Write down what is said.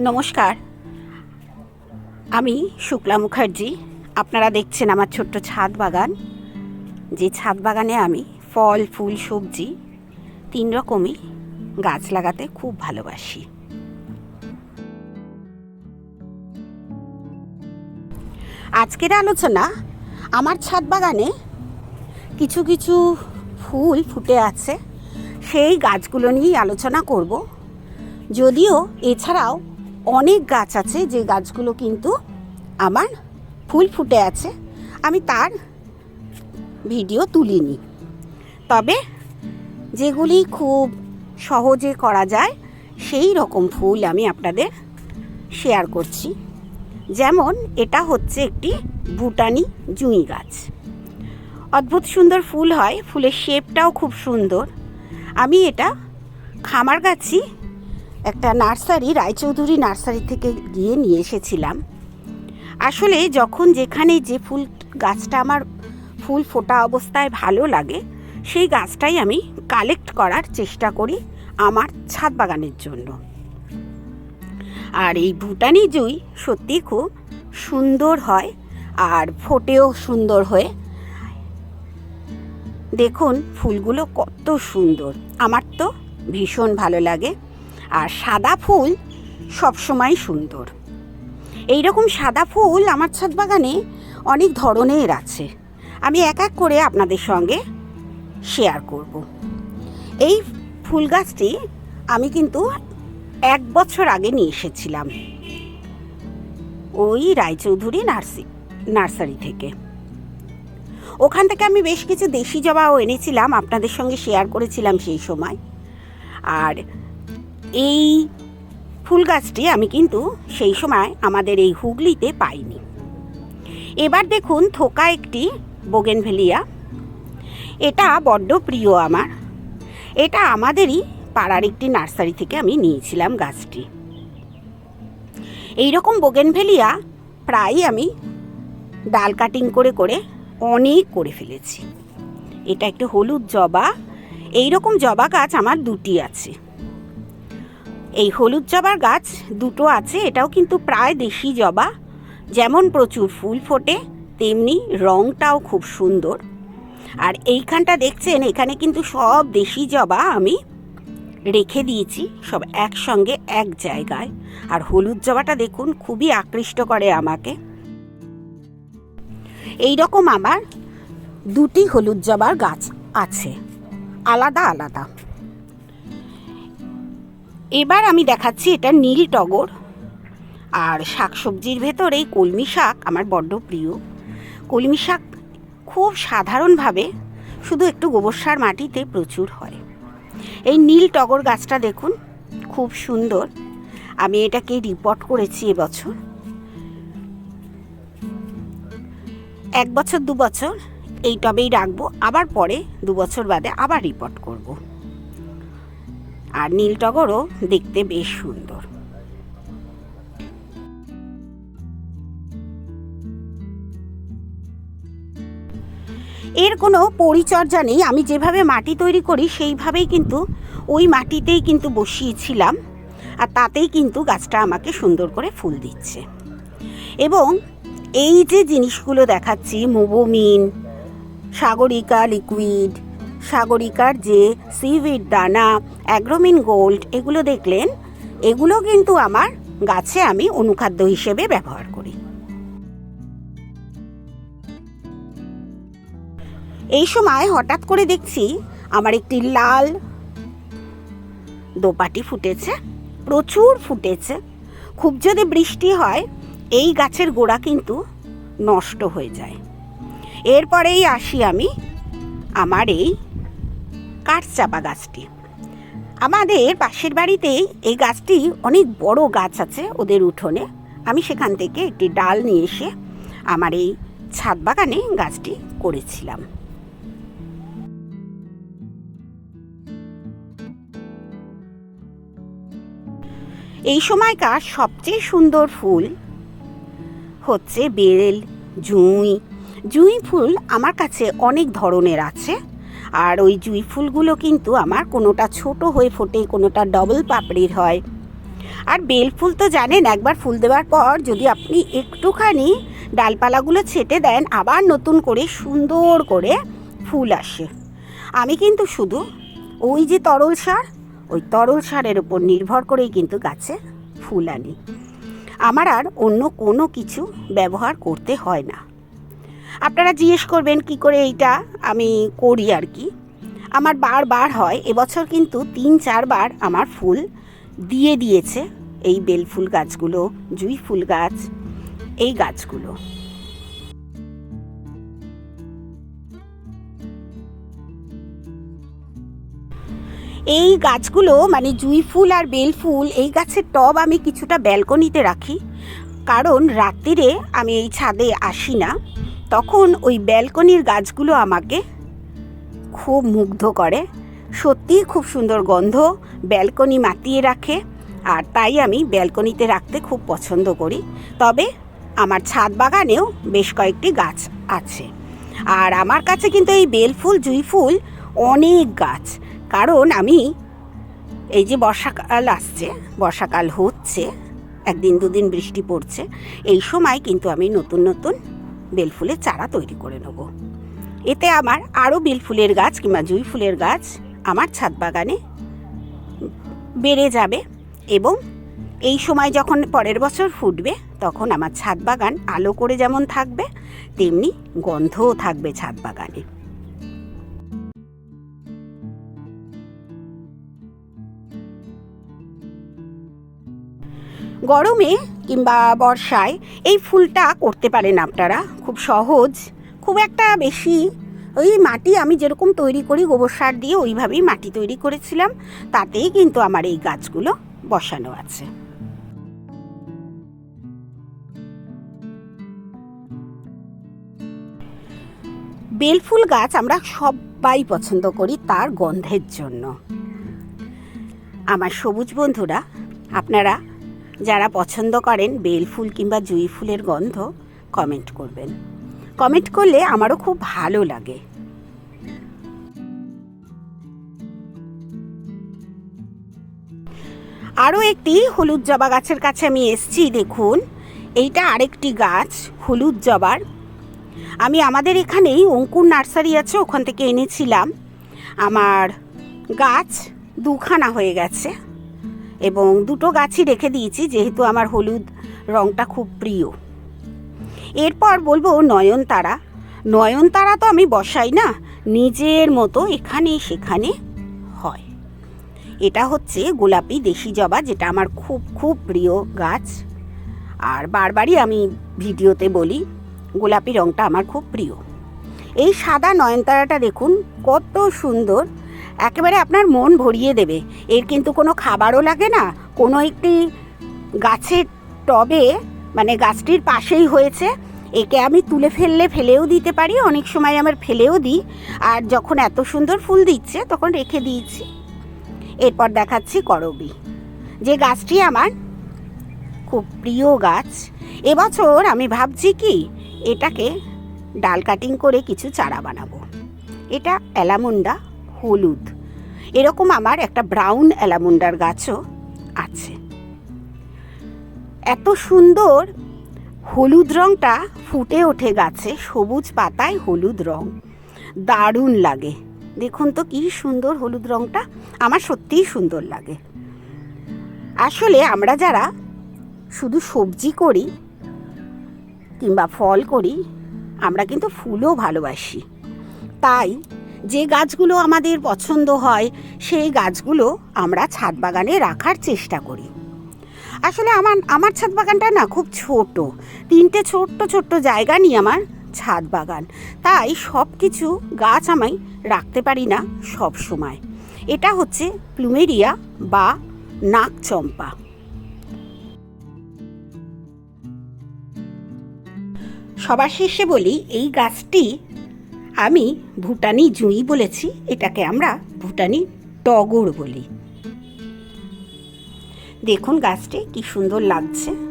নমস্কার। আমি শুক্লা মুখার্জি। আপনারা দেখছেন আমার ছোট্ট ছাদ বাগান। যে ছাদ বাগানে আমি ফল, ফুল, সবজি তিন রকমই গাছ লাগাতে খুব ভালোবাসি। আজকের আলোচনা আমার ছাদ বাগানে কিছু কিছু ফুল ফুটে আছে। সেই গাছগুলো নিয়েই আলোচনা করব। যদিও এছাড়াও অনেক গাছ আছে যে গাছগুলো কিন্তু আমার ফুল ফুটে আছে। আমি তার ভিডিও তুলিনি। তবে যেগুলি খুব সহজে করা যায়, সেই রকম ফুল আমি আপনাদের শেয়ার করছি। যেমন এটা হচ্ছে একটি ভুটানি জুঁই গাছ। অদ্ভুত সুন্দর ফুল হয়, ফুলের শেপটাও খুব সুন্দর। আমি এটা খামার গাছি একটা নার্সারি, রায়চৌধুরী নার্সারি থেকে গিয়ে নিয়ে এসেছিলাম। আসলে যখন যেখানে যে ফুল, গাছটা আমার ফুল ফোটা অবস্থায় ভালো লাগে, সেই গাছটাই আমি কালেক্ট করার চেষ্টা করি আমার ছাদ বাগানের জন্য। আর এই ভুটানি জুই সত্যি খুব সুন্দর হয় আর ফোটেও সুন্দর হয়ে। দেখুন ফুলগুলো কত সুন্দর, আমার তো ভীষণ ভালো লাগে। আর সাদা ফুল সবসময় সুন্দর। এই রকম সাদা ফুল আমার ছাদ বাগানে অনেক ধরনের আছে। আমি এক এক করে আপনাদের সঙ্গে শেয়ার করব। এই ফুল গাছটি আমি কিন্তু এক বছর আগে নিয়ে এসেছিলাম। ওই রায়চৌধুরী নার্সি, নার্সারি থেকে। ওখান থেকে আমি বেশ কিছু দেশি জবাও এনেছিলাম, আপনাদের সঙ্গে শেয়ার করেছিলাম সেই সময়। আর এই ফুল গাছটি আমি কিন্তু সেই সময় আমাদের এই হুগলিতে পাইনি। এবার দেখুন থোকা একটি বোগেনভেলিয়া। এটা বড্ড প্রিয় আমার। এটা আমাদেরই পাড়ার একটি নার্সারি থেকে আমি নিয়েছিলাম গাছটি। এই রকম বোগেনভেলিয়া প্রায় আমি ডাল কাটিং করে করে অনেক করে ফেলেছি। এটা একটু হলুদ জবা। এই রকম জবা গাছ আমার দুটি আছে। এই হলুদ জবার গাছ দুটো আছে, এটাও কিন্তু প্রায় দেশি জবা। যেমন প্রচুর ফুল ফোটে, তেমনি রঙটাও খুব সুন্দর। আর এইখানটা দেখছেন, এখানে কিন্তু সব দেশি জবা আমি রেখে দিয়েছি, সব একসঙ্গে এক জায়গায়। আর হলুদ জবাটা দেখুন, খুবই আকৃষ্ট করে আমাকে। এই রকম আমার দুটি হলুদ জবার গাছ আছে, আলাদা আলাদা। এবার আমি দেখাচ্ছি এটা নীল টগর। আর শাকসবজির ভেতর এই কলমি শাক আমার বড্ড প্রিয়। কলমি শাক খুব সাধারণভাবে শুধু একটু গোবর সার মাটিতে প্রচুর হয়। এই নীল টগর গাছটা দেখুন, খুব সুন্দর। আমি এটাকে রিপোর্ট করেছি এবছর। এক বছর, দু বছর এই টবেই রাখব। আবার পরে, দু বছর বাদে আবার রিপোর্ট করব। আর নীল টগরও দেখতে বেশ সুন্দর। এর কোনো পরিচর্যা নেই। আমি যেভাবে মাটি তৈরি করি, সেইভাবেই কিন্তু ওই মাটিতেই কিন্তু বসিয়েছিলাম। আর তাতেই কিন্তু গাছটা আমাকে সুন্দর করে ফুল দিচ্ছে। এবং এই যে জিনিসগুলো দেখাচ্ছি, মোবোমিন, সাগরিকা, লিকুইড সাগরিকার যে সিভিড দানা, অ্যাগ্রোমিন গোল্ড, এগুলো দেখলেন, এগুলো কিন্তু আমার গাছে আমি অনুখাদ্য হিসেবে ব্যবহার করি। এই সময় হঠাৎ করে দেখছি আমার একটি লাল দোপাটি ফুটেছে, প্রচুর ফুটেছে। খুব যদি বৃষ্টি হয়, এই গাছের গোড়া কিন্তু নষ্ট হয়ে যায়। এরপরেই আসি আমি আমার এই কাঠচাপা গাছটি। আমাদের পাশের বাড়িতেই এই গাছটি অনেক বড় গাছ আছে ওদের উঠোনে। আমি সেখান থেকে একটি ডাল নিয়ে এসে আমার এই ছাদ বাগানে গাছটি করেছিলাম। এই সময়কার সবচেয়ে সুন্দর ফুল হচ্ছে বেল জুঁই। জুঁই ফুল আমার কাছে অনেক ধরনের আছে। আর ওই জুঁই ফুলগুলো কিন্তু আমার কোনোটা ছোট হয়ে ফোটে, কোনোটা ডবল পাপড়ির হয়। আর বেল ফুল তো জানেন, একবার ফুল দেওয়ার পর যদি আপনি একটুখানি ডালপালাগুলো ছেটে দেন, আবার নতুন করে সুন্দর করে ফুল আসে। আমি কিন্তু শুধু ওই যে তরল সার, ওই তরল সারের উপর নির্ভর করেই কিন্তু গাছে ফুল আনি। আমার আর অন্য কোনো কিছু ব্যবহার করতে হয় না। আপনারা জিজ্ঞেস করবেন কি করে এইটা আমি করি আর কি। আমার বারবার হয়, এবছর কিন্তু তিন চারবার আমার ফুল দিয়ে দিয়েছে। এই বেল ফুল গাছগুলো, জুই ফুল গাছ, এই গাছগুলো। এই গাছগুলো মানে জুই ফুল আর বেল ফুল, এই গাছের টব আমি কিছুটা ব্যালকনিতে রাখি। কারণ রাত্রিরে আমি এই ছাদে আসি না। তখন ওই ব্যালকনির গাছগুলো আমাকে খুব মুগ্ধ করে। সত্যিই খুব সুন্দর গন্ধ, ব্যালকনি মাতিয়ে রাখে, আর তাই আমি ব্যালকনিতে রাখতে খুব পছন্দ করি। তবে আমার ছাদ বাগানেও বেশ কয়েকটি গাছ আছে। আর আমার কাছে কিন্তু এই বেল ফুল জুই ফুল অনেক গাছ। কারণ আমি এই যে বর্ষাকাল আসছে, বর্ষাকাল হচ্ছে, একদিন দুদিন বৃষ্টি পড়ছে, এই সময় কিন্তু আমি নতুন নতুন বেলফুলের চারা তৈরি করে নেব। এতে আমার আরও বেলফুলের গাছ কিংবা জুঁই ফুলের গাছ আমার ছাদ বাগানে বেড়ে যাবে এবং এই সময় যখন পরের বছর ফুটবে, তখন আমার ছাদ বাগান আলো করে যেমন থাকবে, তেমনি গন্ধও থাকবে ছাদ বাগানে। গরমে কিংবা বর্ষায় এই ফুলটা করতে পারেন আপনারা। খুব সহজ, খুব একটা বেশি ওই মাটি আমি যেরকম তৈরি করি, গোবর সার দিয়ে ওইভাবেই মাটি তৈরি করেছিলাম। তাতেই কিন্তু আমার এই গাছগুলো বসানো আছে। বেলফুল গাছ আমরা সবাই পছন্দ করি তার গন্ধের জন্য। আমার সবুজ বন্ধুরা, আপনারা যারা পছন্দ করেন বেল ফুল কিংবা জুঁই ফুলের গন্ধ কমেন্ট করবেন। কমেন্ট করলে আমারও খুব ভালো লাগে। আরও একটি হলুদ জবা গাছের কাছে আমি এসছি, দেখুন। এইটা আরেকটি গাছ, হলুদ জবার। আমি আমাদের এখানেই অঙ্কুর নার্সারি আছে, ওখান থেকে এনেছিলাম। আমার গাছ দুখানা হয়ে গেছে। এবং দুটো গাছই রেখে দিয়েছি, যেহেতু আমার হলুদ রঙটা খুব প্রিয়। এরপর বলব নয়নতারা। নয়নতারা তো আমি বসাই না, নিজের মতো এখানে সেখানে হয়। এটা হচ্ছে গোলাপি দেশি জবা, যেটা আমার খুব খুব প্রিয় গাছ। আর বারবারই আমি ভিডিওতে বলি, গোলাপি রঙটা আমার খুব প্রিয়। এই সাদা নয়নতারাটা দেখুন, কত সুন্দর। একেবারে আপনার মন ভরিয়ে দেবে। এর কিন্তু কোনো খাবারও লাগে না। কোনো একটি গাছের টবে মানে গাছটির পাশেই হয়েছে। একে আমি তুলে ফেললে ফেলেও দিতে পারি, অনেক সময় আমার ফেলেও দিই। আর যখন এত সুন্দর ফুল দিচ্ছে, তখন রেখে দিয়েছি। এরপর দেখাচ্ছি করবি। যে গাছটি আমার খুব প্রিয় গাছ, এবছর আমি ভাবছি কি, এটাকে ডাল কাটিং করে কিছু চারা বানাবো। এটা অ্যালামুন্ডা হলুদ। এরকম আমার একটা ব্রাউন অ্যালামুন্ডার গাছও আছে। এত সুন্দর হলুদ রঙটা ফুটে ওঠে গাছে, সবুজ পাতায় হলুদ রং। দারুণ লাগে। দেখুন তো কি সুন্দর হলুদ রঙটা আমার সত্যিই সুন্দর লাগে। আসলে আমরা যারা শুধু সবজি করি কিংবা ফল করি, আমরা কিন্তু ফুলও ভালোবাসি। তাই যে গাছগুলো আমাদের পছন্দ হয়, সেই গাছগুলো আমরা ছাদ বাগানে রাখার চেষ্টা করি। আসলে আমার আমার ছাদ বাগানটা না খুব ছোট। তিনটে ছোট্ট ছোট্ট জায়গা নিয়ে আমার ছাদ বাগান। তাই সব কিছু গাছ আমি রাখতে পারি না সব সময়। এটা হচ্ছে প্লুমেরিয়া বা নাক চম্পা সবার শেষে বলি, এই গাছটি আমি ভুটানি জুঁই বলেছি এটাকে আমরা ভুটানি টগর বলি। দেখুন গাছটি কি সুন্দর লাগছে।